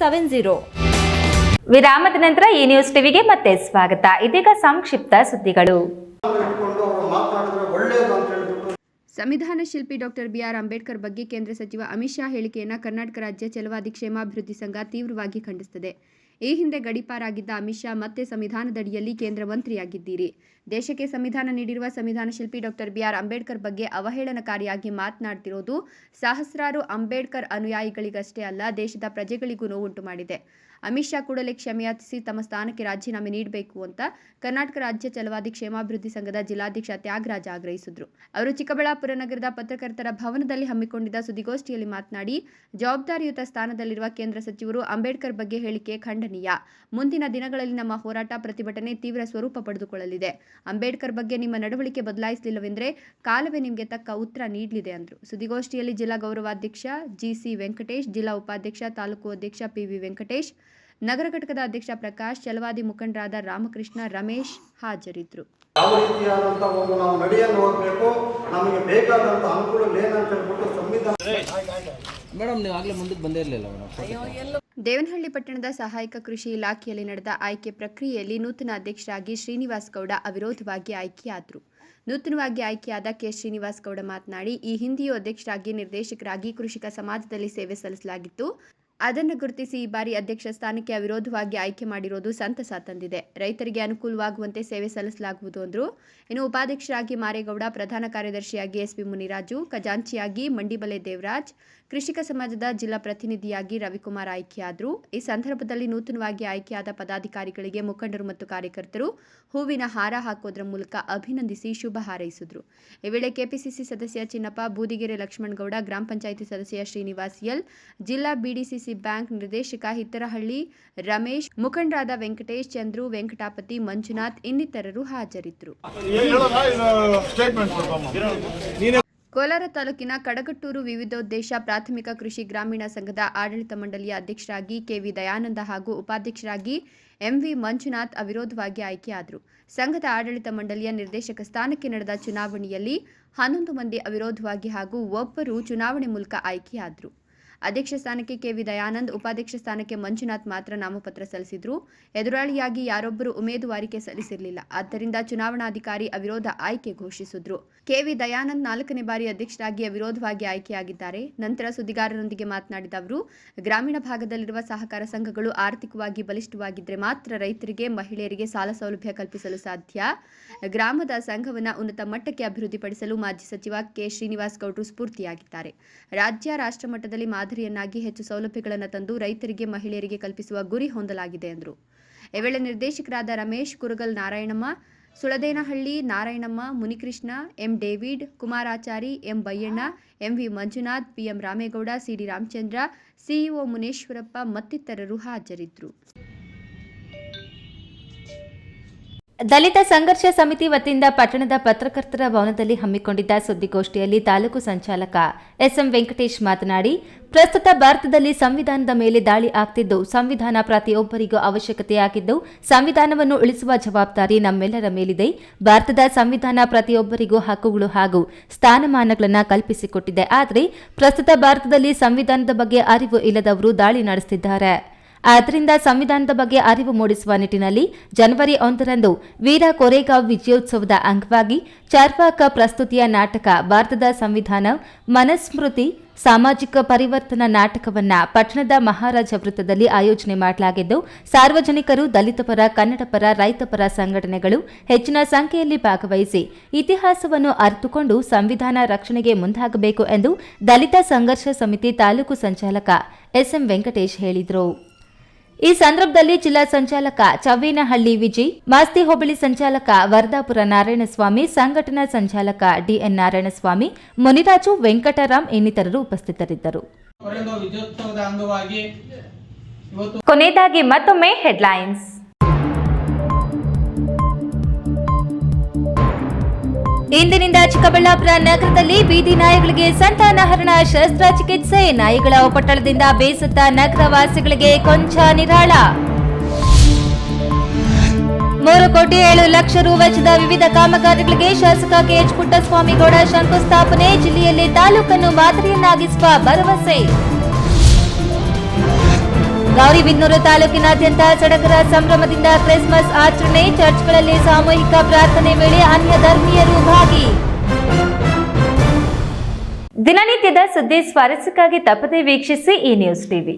ಸೆವೆನ್ ಜೀರೋ ವಿರಾಮದ ನಂತರ ಈ ನ್ಯೂಸ್ ಟಿವಿಗೆ ಮತ್ತೆ ಸ್ವಾಗತ ಇದೀಗ ಸಂಕ್ಷಿಪ್ತ ಸುದ್ದಿಗಳು ಸಂವಿಧಾನ ಶಿಲ್ಪಿ ಡಾಕ್ಟರ್ ಬಿಆರ್ ಅಂಬೇಡ್ಕರ್ ಬಗ್ಗೆ ಕೇಂದ್ರ ಸಚಿವ ಅಮಿತ್ ಶಾ ಹೇಳಿಕೆಯನ್ನು ಕರ್ನಾಟಕ ರಾಜ್ಯ ಚಲವಾದಿ ಕ್ಷೇಮಾಭಿವೃದ್ಧಿ ಸಂಘ ತೀವ್ರವಾಗಿ ಖಂಡಿಸುತ್ತದೆ ಈ ಹಿಂದೆ ಗಡಿಪಾರಾಗಿದ್ದ ಅಮಿತ್ ಶಾ ಮತ್ತೆ ಸಂವಿಧಾನದಡಿಯಲ್ಲಿ ಕೇಂದ್ರ ಮಂತ್ರಿಯಾಗಿದ್ದೀರಿ ದೇಶಕ್ಕೆ ಸಂವಿಧಾನ ನೀಡಿರುವ ಸಂವಿಧಾನ ಶಿಲ್ಪಿ ಡಾಕ್ಟರ್ ಬಿಆರ್ ಅಂಬೇಡ್ಕರ್ ಬಗ್ಗೆ ಅವಹೇಳನಕಾರಿಯಾಗಿ ಮಾತನಾಡ್ತಿರೋದು ಸಹಸ್ರಾರು ಅಂಬೇಡ್ಕರ್ ಅನುಯಾಯಿಗಳಿಗಷ್ಟೇ ಅಲ್ಲ ದೇಶದ ಪ್ರಜೆಗಳಿಗೂ ನೋವುಂಟು ಮಾಡಿದೆ ಅಮಿತ್ ಶಾ ಕೂಡಲೇ ಕ್ಷಮೆಯಾಚಿಸಿ ತಮ್ಮ ಸ್ಥಾನಕ್ಕೆ ರಾಜೀನಾಮೆ ನೀಡಬೇಕು ಅಂತ ಕರ್ನಾಟಕ ರಾಜ್ಯ ಚಲವಾದಿ ಕ್ಷೇಮಾಭಿವೃದ್ಧಿ ಸಂಘದ ಜಿಲ್ಲಾಧ್ಯಕ್ಷ ತ್ಯಾಗರಾಜ ಆಗ್ರಹಿಸಿದ್ರು ಅವರು ಚಿಕ್ಕಬಳ್ಳಾಪುರ ನಗರದ ಪತ್ರಕರ್ತರ ಭವನದಲ್ಲಿ ಹಮ್ಮಿಕೊಂಡಿದ್ದ ಸುದ್ದಿಗೋಷ್ಠಿಯಲ್ಲಿ ಮಾತನಾಡಿ ಜವಾಬ್ದಾರಿಯುತ ಸ್ಥಾನದಲ್ಲಿರುವ ಕೇಂದ್ರ ಸಚಿವರು ಅಂಬೇಡ್ಕರ್ ಬಗ್ಗೆ ಹೇಳಿಕೆ ಖಂಡನೀಯ ಮುಂದಿನ ದಿನಗಳಲ್ಲಿ ನಮ್ಮ ಹೋರಾಟ ಪ್ರತಿಭಟನೆ ತೀವ್ರ ಸ್ವರೂಪ ಪಡೆದುಕೊಳ್ಳಲಿದೆ ಅಂಬೇಡ್ಕರ್ ಬಗ್ಗೆ ನಿಮ್ಮ ನಡವಳಿಕೆ ಬದಲಾಯಿಸಲಿಲ್ಲವೆಂದರೆ ಕಾಲವೇ ನಿಮಗೆ ತಕ್ಕ ಉತ್ತರ ನೀಡಲಿದೆ ಅಂದರು ಸುದ್ದಿಗೋಷ್ಠಿಯಲ್ಲಿ ಜಿಲ್ಲಾ ಗೌರವಾಧ್ಯಕ್ಷ ಜಿಸಿ ವೆಂಕಟೇಶ್ ಜಿಲ್ಲಾ ಉಪಾಧ್ಯಕ್ಷ ತಾಲೂಕು ಅಧ್ಯಕ್ಷ ಪಿವಿ ವೆಂಕಟೇಶ್ ನಗರ ಘಟಕದ ಅಧ್ಯಕ್ಷ ಪ್ರಕಾಶ್ ಚಲವಾದಿ ಮುಖಂಡರಾದ ರಾಮಕೃಷ್ಣ ರಮೇಶ್ ಹಾಜರಿದ್ದರು ಯಾವ ರೀತಿಯಾದಂತಹ ಒಂದು ನಾವು ನಡೆಯನ್ನು ಹೋಗಬೇಕು ನಮಗೆ ಅನುಕೂಲಗಳು ಏನಂತ ಹೇಳ್ಬಿಟ್ಟು ಸಂವಿಧಾನ ನೀವು ದೇವನಹಳ್ಳಿ ಪಟ್ಟಣದ ಸಹಾಯಕ ಕೃಷಿ ಇಲಾಖೆಯಲ್ಲಿ ನಡೆದ ಆಯ್ಕೆ ಪ್ರಕ್ರಿಯೆಯಲ್ಲಿ ನೂತನ ಅಧ್ಯಕ್ಷರಾಗಿ ಶ್ರೀನಿವಾಸ್ ಗೌಡ ಅವಿರೋಧವಾಗಿ ಆಯ್ಕೆಯಾದರು ನೂತನವಾಗಿ ಆಯ್ಕೆಯಾದ ಕೆ ಶ್ರೀನಿವಾಸ್ ಗೌಡ ಮಾತನಾಡಿ ಈ ಹಿಂದೆಯೂ ಅಧ್ಯಕ್ಷರಾಗಿ ನಿರ್ದೇಶಕರಾಗಿ ಕೃಷಿಕ ಸಮಾಜದಲ್ಲಿ ಸೇವೆ ಸಲ್ಲಿಸಲಾಗಿತ್ತು ಅದನ್ನು ಗುರುತಿಸಿ ಈ ಬಾರಿ ಅಧ್ಯಕ್ಷ ಸ್ಥಾನಕ್ಕೆ ಅವಿರೋಧವಾಗಿ ಆಯ್ಕೆ ಮಾಡಿರೋದು ಸಂತಸ ತಂದಿದೆ ರೈತರಿಗೆ ಅನುಕೂಲವಾಗುವಂತೆ ಸೇವೆ ಸಲ್ಲಿಸಲಾಗುವುದು ಅಂದರು ಇನ್ನು ಉಪಾಧ್ಯಕ್ಷರಾಗಿ ಮಾರೇಗೌಡ ಪ್ರಧಾನ ಕಾರ್ಯದರ್ಶಿಯಾಗಿ ಎಸ್ಪಿ ಮುನಿರಾಜು ಖಜಾಂಚಿಯಾಗಿ ಮಂಡಿಬಲೆ ದೇವರಾಜ್ ಕೃಷಿಕ ಸಮಾಜದ ಜಿಲ್ಲಾ ಪ್ರತಿನಿಧಿಯಾಗಿ ರವಿಕುಮಾರ್ ಆಯ್ಕೆಯಾದರು ಈ ಸಂದರ್ಭದಲ್ಲಿ ನೂತನವಾಗಿ ಆಯ್ಕೆಯಾದ ಪದಾಧಿಕಾರಿಗಳಿಗೆ ಮುಖಂಡರು ಮತ್ತು ಕಾರ್ಯಕರ್ತರು ಹೂವಿನ ಹಾರ ಹಾಕೋದ್ರ ಮೂಲಕ ಅಭಿನಂದಿಸಿ ಶುಭ ಹಾರೈಸಿದರು ಈ ವೇಳೆ ಕೆಪಿಸಿಸಿ ಸದಸ್ಯ ಚಿನ್ನಪ್ಪ ಬೂದಿಗೆರೆ ಲಕ್ಷ್ಮಣಗೌಡ ಗ್ರಾಮ ಪಂಚಾಯಿತಿ ಸದಸ್ಯ ಶ್ರೀನಿವಾಸ್ ಎಲ್ ಜಿಲ್ಲಾ ಬಿಡಿಸಿಸಿ ಬ್ಯಾಂಕ್ ನಿರ್ದೇಶಕ ಹಿತ್ತರಹಳ್ಳಿ ರಮೇಶ್ ಮುಖಂಡರಾದ ವೆಂಕಟೇಶ್ ಚಂದ್ರು ವೆಂಕಟಾಪತಿ ಮಂಜುನಾಥ್ ಇನ್ನಿತರರು ಹಾಜರಿದ್ದರು ಕೋಲಾರ ತಾಲೂಕಿನ ಕಡಗಟ್ಟೂರು ವಿವಿಧೋದ್ದೇಶ ಪ್ರಾಥಮಿಕ ಕೃಷಿ ಗ್ರಾಮೀಣ ಸಂಘದ ಆಡಳಿತ ಮಂಡಳಿಯ ಅಧ್ಯಕ್ಷರಾಗಿ ಕೆವಿ ದಯಾನಂದ ಹಾಗೂ ಉಪಾಧ್ಯಕ್ಷರಾಗಿ ಎಂವಿ ಮಂಜುನಾಥ್ ಅವಿರೋಧವಾಗಿ ಆಯ್ಕೆಯಾದರು ಸಂಘದ ಆಡಳಿತ ಮಂಡಳಿಯ ನಿರ್ದೇಶಕ ಸ್ಥಾನಕ್ಕೆ ನಡೆದ ಚುನಾವಣೆಯಲ್ಲಿ ಹನ್ನೊಂದು ಮಂದಿ ಅವಿರೋಧವಾಗಿ ಹಾಗೂ ಒಬ್ಬರು ಚುನಾವಣೆ ಮೂಲಕ ಆಯ್ಕೆಯಾದರು ಅಧ್ಯಕ್ಷ ಸ್ಥಾನಕ್ಕೆ ಕೆವಿ ವಿ ದಯಾನಂದ್ ಉಪಾಧ್ಯಕ್ಷ ಸ್ಥಾನಕ್ಕೆ ಮಂಜುನಾಥ್ ಮಾತ್ರ ನಾಮಪತ್ರ ಸಲ್ಲಿಸಿದ್ರು ಎದುರಾಳಿಯಾಗಿ ಯಾರೊಬ್ಬರು ಉಮೇದುವಾರಿಕೆ ಸಲ್ಲಿಸಿರಲಿಲ್ಲ ಆದ್ದರಿಂದ ಚುನಾವಣಾಧಿಕಾರಿ ಅವಿರೋಧ ಆಯ್ಕೆ ಘೋಷಿಸಿದ್ರು ಕೆವಿ ದಯಾನಂದ್ ನಾಲ್ಕನೇ ಬಾರಿ ಅಧ್ಯಕ್ಷರಾಗಿ ಅವಿರೋಧವಾಗಿ ಆಯ್ಕೆಯಾಗಿದ್ದಾರೆ ನಂತರ ಸುದ್ದಿಗಾರರೊಂದಿಗೆ ಮಾತನಾಡಿದ ಅವರು ಗ್ರಾಮೀಣ ಭಾಗದಲ್ಲಿರುವ ಸಹಕಾರ ಸಂಘಗಳು ಆರ್ಥಿಕವಾಗಿ ಬಲಿಷ್ಠವಾಗಿದ್ದರೆ ಮಾತ್ರ ರೈತರಿಗೆ ಮಹಿಳೆಯರಿಗೆ ಸಾಲ ಸೌಲಭ್ಯ ಕಲ್ಪಿಸಲು ಸಾಧ್ಯ ಗ್ರಾಮದ ಸಂಘವನ್ನು ಉನ್ನತ ಮಟ್ಟಕ್ಕೆ ಅಭಿವೃದ್ಧಿಪಡಿಸಲು ಮಾಜಿ ಸಚಿವ ಕೆ ಶ್ರೀನಿವಾಸ್ ಗೌಡ್ರು ಸ್ಫೂರ್ತಿಯಾಗಿದ್ದಾರೆ ರಾಜ್ಯ ರಾಷ್ಟ್ರ ರಾಷ್ಟ್ರಮಟ್ಟದಲ್ಲಿ ಮಾದರಿಯನ್ನಾಗಿ ಹೆಚ್ಚು ಸೌಲಭ್ಯಗಳನ್ನು ತಂದು ರೈತರಿಗೆ ಮಹಿಳೆಯರಿಗೆ ಕಲ್ಪಿಸುವ ಗುರಿ ಹೊಂದಲಾಗಿದೆ ಎಂದರು ಈ ವೇಳೆ ನಿರ್ದೇಶಕರಾದ Ramesh Kurugal Narayanamma Suladenahalli Narayanamma Munikrishna M David Kumarachari M Bayyanna MV Manjunath PM Ramegowda CD Ramachandra CEO Muneshwarappa ಮತ್ತಿತರರು ಹಾಜರಿದ್ದರು ದಲಿತ ಸಂಘರ್ಷ ಸಮಿತಿ ವತಿಯಿಂದ ಪಟ್ಟಣದ ಪತ್ರಕರ್ತರ ಭವನದಲ್ಲಿ ಹಮ್ಮಿಕೊಂಡಿದ್ದ ಸುದ್ದಿಗೋಷ್ಠಿಯಲ್ಲಿ ತಾಲೂಕು ಸಂಚಾಲಕ ಎಸ್ಎಂ ವೆಂಕಟೇಶ್ ಮಾತನಾಡಿ ಪ್ರಸ್ತುತ ಭಾರತದಲ್ಲಿ ಸಂವಿಧಾನದ ಮೇಲೆ ದಾಳಿ ಆಗ್ತಿದ್ದು ಸಂವಿಧಾನ ಪ್ರತಿಯೊಬ್ಬರಿಗೂ ಅವಶ್ಯಕತೆಯಾಗಿದ್ದು ಸಂವಿಧಾನವನ್ನು ಉಳಿಸುವ ಜವಾಬ್ದಾರಿ ನಮ್ಮೆಲ್ಲರ ಮೇಲಿದೆ ಭಾರತದ ಸಂವಿಧಾನ ಪ್ರತಿಯೊಬ್ಬರಿಗೂ ಹಕ್ಕುಗಳು ಹಾಗೂ ಸ್ಥಾನಮಾನಗಳನ್ನು ಕಲ್ಪಿಸಿಕೊಟ್ಟಿದೆ ಆದರೆ ಪ್ರಸ್ತುತ ಭಾರತದಲ್ಲಿ ಸಂವಿಧಾನದ ಬಗ್ಗೆ ಅರಿವು ಇಲ್ಲದವರು ದಾಳಿ ನಡೆಸುತ್ತಿದ್ದಾರೆ ಆದ್ದರಿಂದ ಸಂವಿಧಾನದ ಬಗ್ಗೆ ಅರಿವು ಮೂಡಿಸುವ ನಿಟ್ಟಿನಲ್ಲಿ ಜನವರಿ ಒಂದರಂದು ವೀರ ಕೊರೆಗಾಂವ್ ವಿಜಯೋತ್ಸವದ ಅಂಗವಾಗಿ ಚಾರ್ವಾಕ ಪ್ರಸ್ತುತಿಯ ನಾಟಕ ಭಾರತದ ಸಂವಿಧಾನ ಮನಸ್ಮೃತಿ ಸಾಮಾಜಿಕ ಪರಿವರ್ತನಾ ನಾಟಕವನ್ನ ಪಟ್ಟಣದ ಮಹಾರಾಜ ವೃತ್ತದಲ್ಲಿ ಆಯೋಜನೆ ಮಾಡಲಾಗಿದ್ದು ಸಾರ್ವಜನಿಕರು ದಲಿತಪರ ಕನ್ನಡಪರ ರೈತಪರ ಸಂಘಟನೆಗಳು ಹೆಚ್ಚಿನ ಸಂಖ್ಯೆಯಲ್ಲಿ ಭಾಗವಹಿಸಿ ಇತಿಹಾಸವನ್ನು ಅರಿತುಕೊಂಡು ಸಂವಿಧಾನ ರಕ್ಷಣೆಗೆ ಮುಂದಾಗಬೇಕು ಎಂದು ದಲಿತ ಸಂಘರ್ಷ ಸಮಿತಿ ತಾಲೂಕು ಸಂಚಾಲಕ ಎಸ್ಎಂ ವೆಂಕಟೇಶ್ ಹೇಳಿದರು ಈ ಸಂದರ್ಭದಲ್ಲಿ ಜಿಲ್ಲಾ ಸಂಚಾಲಕ ಚವ್ವೀನಹಳ್ಳಿ ವಿಜಿ ಮಾಸ್ತಿ ಹೋಬಳಿ ಸಂಚಾಲಕ ವರದಾಪುರ ನಾರಾಯಣಸ್ವಾಮಿ ಸಂಘಟನಾ ಸಂಚಾಲಕ ಡಿಎನ್ ನಾರಾಯಣಸ್ವಾಮಿ ಮುನಿರಾಜು ವೆಂಕಟರಾಮ್ ಇನ್ನಿತರರು ಉಪಸ್ಥಿತರಿದ್ದರು ಕೊನೆಯದಾಗಿ ಮತ್ತೊಮ್ಮೆ ಹೆಡ್ಲೈನ್ಸ್ ಇಂದಿನಿಂದ ಚಿಕ್ಕಬಳ್ಳಾಪುರ ನಗರದಲ್ಲಿ ಬೀದಿ ನಾಯಿಗಳಿಗೆ ಸಂತಾನಹರಣ ಶಸ್ತ್ರ ಚಿಕಿತ್ಸೆ ನಾಯಿಗಳ ಒಪಟ್ಟಳದಿಂದ ಬೇಸತ್ತ ನಗರವಾಸಿಗಳಿಗೆ ಕೊಂಚ ನಿರಾಳ ಮೂರು ಕೋಟಿ ಏಳು ಲಕ್ಷ ರು ವೆಚ್ಚದ ವಿವಿಧ ಕಾಮಗಾರಿಗಳಿಗೆ ಶಾಸಕ ಕೆಎಚ್ ಪುಟ್ಟಸ್ವಾಮಿಗೌಡ ಶಂಕುಸ್ಥಾಪನೆ ಜಿಲ್ಲೆಯಲ್ಲಿ ತಾಲೂಕನ್ನು ಮಾದರಿಯನ್ನಾಗಿಸುವ ಭರವಸೆ ಗೌರಿಬಿನ್ನೂರು ತಾಲೂಕಿನಾದ್ಯಂತ ಸಡಗರ ಸಂಭ್ರಮದಿಂದ ಕ್ರಿಸ್ಮಸ್ ಆಚರಣೆ ಚರ್ಚ್ಗಳಲ್ಲಿ ಸಾಮೂಹಿಕ ಪ್ರಾರ್ಥನೆ ವೇಳೆ ಅನ್ಯ ಧರ್ಮೀಯರು ಭಾಗಿ ದಿನನಿತ್ಯದ ಸುದ್ದಿ ಸ್ವಾರಸ್ಯಕ್ಕಾಗಿ ತಪ್ಪದೇ ವೀಕ್ಷಿಸಿ ಈ ನ್ಯೂಸ್ ಟಿವಿ